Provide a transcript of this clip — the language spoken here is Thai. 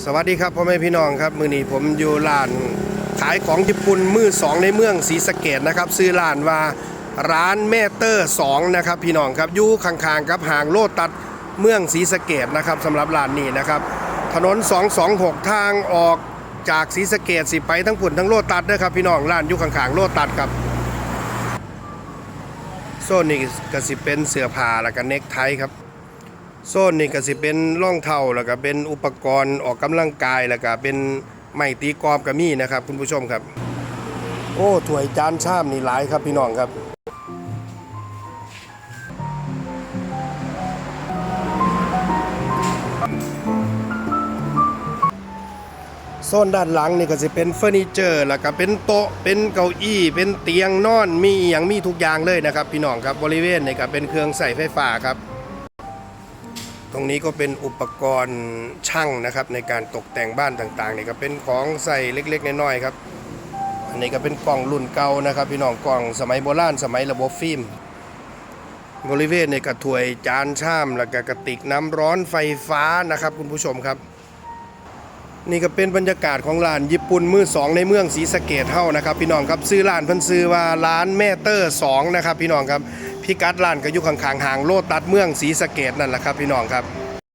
สวัสดีครับพ่อแม่พี่น้องครับมือนี้ผมอยู่ร้านขายของญี่ปุ่นมือสองในเมืองศรีสะเกดนะครับซื้อร้านว่าร้านแม่เตอร์สองนะครับพี่น้องครับอยู่ข้างๆกับห่างโลตัดเมืองศรีสะเกดนะครับสำหรับร้านนี้นะครับ ถนน 226 ทางออกจากศรีสะเกดสิไปทั้งผุนทั้งโลตัดนะครับพี่น้องร้านอยู่ข้างๆโลตัดครับโซนนี้ก็สิเป็นเสื้อผ้าแล้วก็เน็กไทครับ โซนนี่ก็สิเป็นร่องเท้าแล้วก็เป็นอุปกรณ์ออกกำลังกายแล้วก็เป็นไม้ตีกลอมก็มีนะครับ คุณผู้ชมครับ โอ้ถ้วยจานชามนี่หลายครับพี่น้องครับโซนด้านหลังนี่ก็จะเป็นเฟอร์นิเจอร์ แล้วก็เป็นโต๊ะ เป็นเก้าอี้ เป็นเตียงนอน มีอย่างมีทุกอย่างเลยนะครับ พี่น้องครับ บริเวณนี่ก็เป็นเครื่องใส่ไฟฟ้าครับ ตรงนี้ก็เป็นอุปกรณ์ช่างนะครับ ในการตกแต่งบ้านต่างๆนี่ก็เป็นของใส่เล็กๆน้อยๆครับ อันนี้ก็เป็นกล่องรุ่นเก่านะครับ พี่น้องกล่องสมัยโบราณสมัยระบบฟิล์มบริเวณในกระถวยจานชามแล้วก็กระติกน้ำร้อนไฟฟ้านะครับ คุณผู้ชมครับ นี่ก็เป็นบรรยากาศของร้านญี่ปุ่นมือสองในเมืองศรีสะเกดเท่านะครับ พี่น้องครับซื้อร้านพิ่นซื้อว่าร้านแม่เตอร์สองนะครับ พี่น้องครับ พิกัดร้านก็อยู่ข้างๆห่างโลตัดเมืองศรีสะเกดนั่นแหละครับพี่น้องครับ